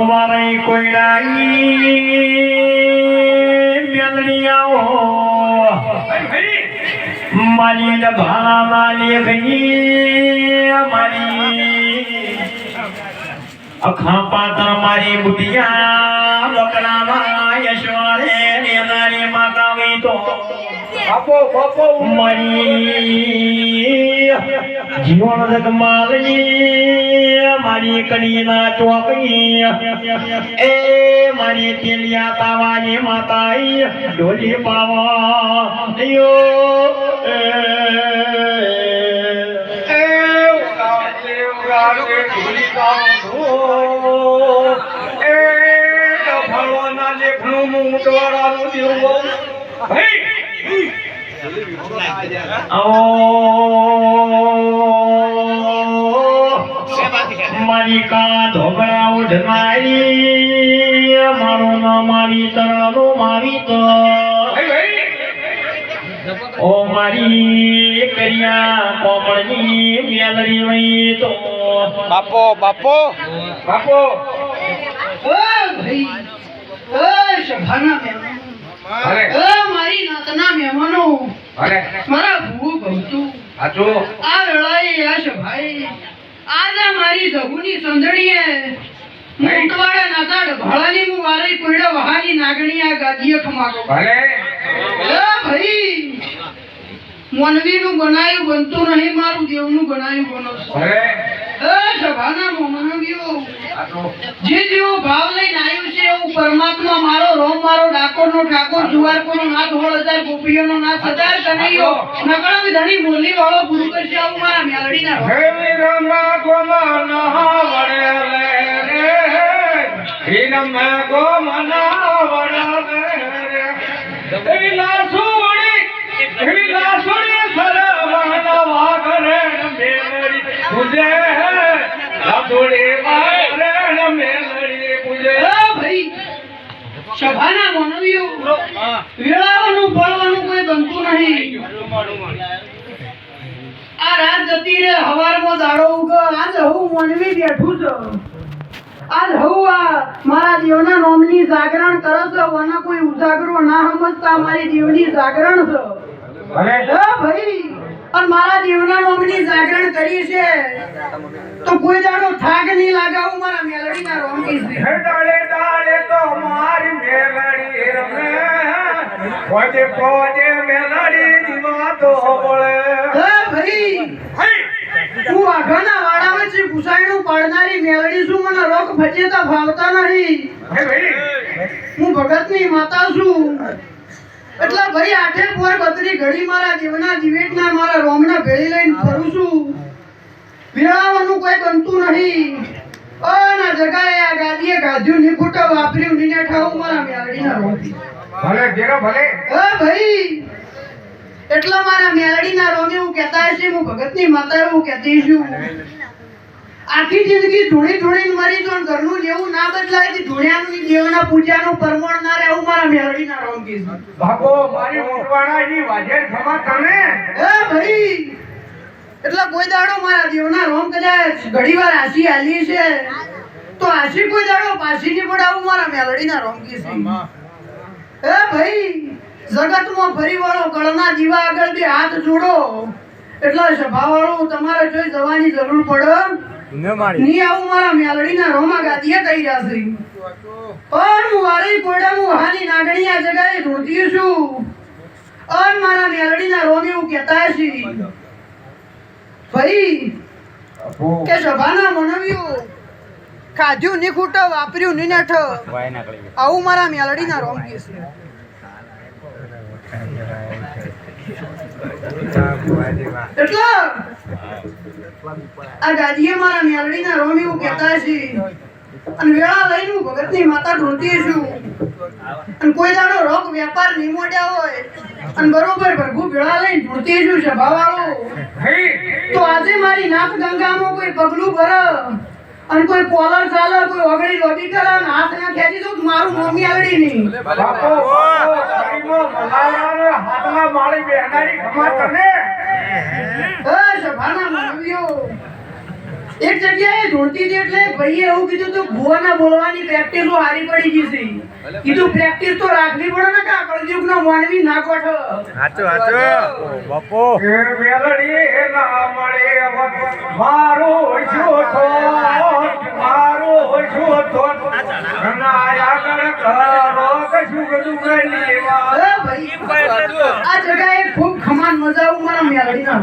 મારે કોયડાઈ મેલડીયાઓ મારી લભાણા મારી ગઈ મારી અખા પાત્ર મારી બુટિયા લકડામાં યશવારે ને નારી માતા વી તો બાપો બાપો. મારી. જીવન જગમાલની મારી કડીના ચોકની એ મારી તેલિયા તાવાની માતાઈ ડોલી પાવા. એ. ઉગાડે ઉગાડે એ લેખનું દીવો. આવો મારી કા ઢોકળા ઉઠનારી મારું ના મારી તરણો મારી તો. ઓ મારી કરિયા કોમળની મેલડી વઈ તો. બાપો બાપો. બાપો. ઓ ભાઈ ઓ અરે. મારી નાતના મહેમાનો. અરે. મારા ભૂ ભવતું આજો આ વેળાએ યશ ભાઈ આજે મારી ધગુની સંદડીએ. મોટવાડા નાતા ઢભાળાની હું વારે કોઈડા વહાની નાગણી આ ગાદીએ ખમાડો ભલે એ ભાઈ. મોનવીનું બનાયું બનતું નહીં મારું દેવનું બનાયું બનો છો મોમનવીઓ આજો જે જેવો ભાવ લઈને આવ્યું છે એવું પરમાત્મા મારો રોમ મારો ડાકોરનો ઠાકોર જુવારકોનો નાથ હોળ હજાર ગોપીઓનો નાથ હજાર કનૈયો નકળો ધણી બોલી વાળો ગુરુ કરશે આવું મારા મેલડીના રોમ. હે વીરમા ગોમના વડે લે રે વીરમા ગોમના વડે રે એ લાસુડી એ લાસુડી સરવણ વાગરે મેલડી. પૂજે વાગરે મેલડી એ ભાઈ સભાના મનવીઓ વેળાવાનું ફળવાનું કોઈ બનતું નહીં. આ રાત જતી રે હવારમાં દાડો ઉગ. આજ હું મનવી બેઠું છું. આજ હું આ મારા દેવના નોમની જાગરણ કરો છો. વના કોઈ ઉજાગરો ના સમજતા મારી દેવની જાગરણ છો. ભલે. ભાઈ અને મારા દેવના નોમની જાગરણ કરી છે. તો કોઈ દાડો થાક નહીં લાગાવું મારા મેલડીના છે હે ડાળે ડાળે તો મારી મેલડી રમે. પોજે પોજે મેલડી દીવા તો બોલે હે ભાઈ હું! આઘાના વાડા વચ્ચે ઘુસાયણું પાડનારી મેલડી છું મને રોગ ફચેતા ભાવતા નહીં. હે ભાઈ! હું ભગતની માતા છું. ભાઈ આઠે પોર બત્રી ઘડી મારા જીવના જીવેટના મારા રોમના ભેળી લઈને ફરું છું. વેળાવાનું કોઈ બનતું નહીં. અના જગાએ આ ગાદીએ ગાધ્યું ની ફૂટો વાપર્યું નીને ઠાવું મારા મેળડીના રોમથી. ભલે જેરો ભલે. ઓ ભાઈ એટલા મારા મેલડીના રોમે હું કહેતા હશે હું ભગતની માતા હું કહેતી છું. આખી જિંદગી ધૂણી ધૂણીને મરી જો ઘરનું જેવું ના બદલાય તે ધૂણ્યાનું દેવના પૂજાનું પરમણ ના રહેવું મારા મેલડીના રોમ કીધું બાપો મારી ઉઠવાણાની વાજે ખમા તમે એ ભાઈ એટલે કોઈ દાડો મારા દેવના રોમ કદાચ ઘડીવાર હાસી આલી છે. તો હાસી કોઈ દાડો પાછી ની પડાવું મારા મેલડીના રોમ કીધું એ ભાઈ જગતમાં ફરી વાળો કળના દીવા આગળ બે હાથ જોડો. એટલે સભાવાળો તમારે જોઈ જવાની જરૂર પડે. ની આવું મારા મેલડીના રોમા ગાદીએ કહી રહ્યા છે પણ હું વારે કોડા હું હાની નાગણી આ જગાએ ઢૂંઢતી છું. અન મારા મેલડીના રોમ એવું કહેતા છે. ભાઈ કે સભાના મનવ્યો ખાધ્યું ની ખૂટો વાપર્યું ની નઠ. આવું મારા મેલડીના રોમ છે. એટલે આ મારા મેલડીના રોમ એવું કહેતા છે અને વેળા લઈને હું ભગતની માતા ઢૂંઢતી છું અને કોઈ દાડો રોગ વેપાર નિમોડ્યા હોય અને બરોબર ભરગું ભેળા લઈને ઢૂંઢતી છું સભાવાળો તો આજે મારી નાક ગંગામાં કોઈ પગલું ભર અને કોઈ કોલર ચાલે કોઈ ઓગળી લોબી કરે અને હાથ ના ખેંચી દઉં મારું મમ્મી આવડી નહીં બાપો હાથમાં મારી બેહનારી ખમા તને એક જગ્યાએ ધૂળતી હતી એટલે ભાઈએ એવું કીધું તું ભુવાના બોલવાની પ્રેક્ટિસ તો હારી પડી ગઈ છે. કીધું પ્રેક્ટિસ તો રાખવી પડે ને કા? કળજુગ નો માનવી ના કોઠો. એ મેલડી ના મળે મારું થોત મારું શું થોત ના કરો કશું બધું ગઈ લેવા. આ જગ્યાએ ખૂબ ખમાન મજા આવું મારા મેલડી ના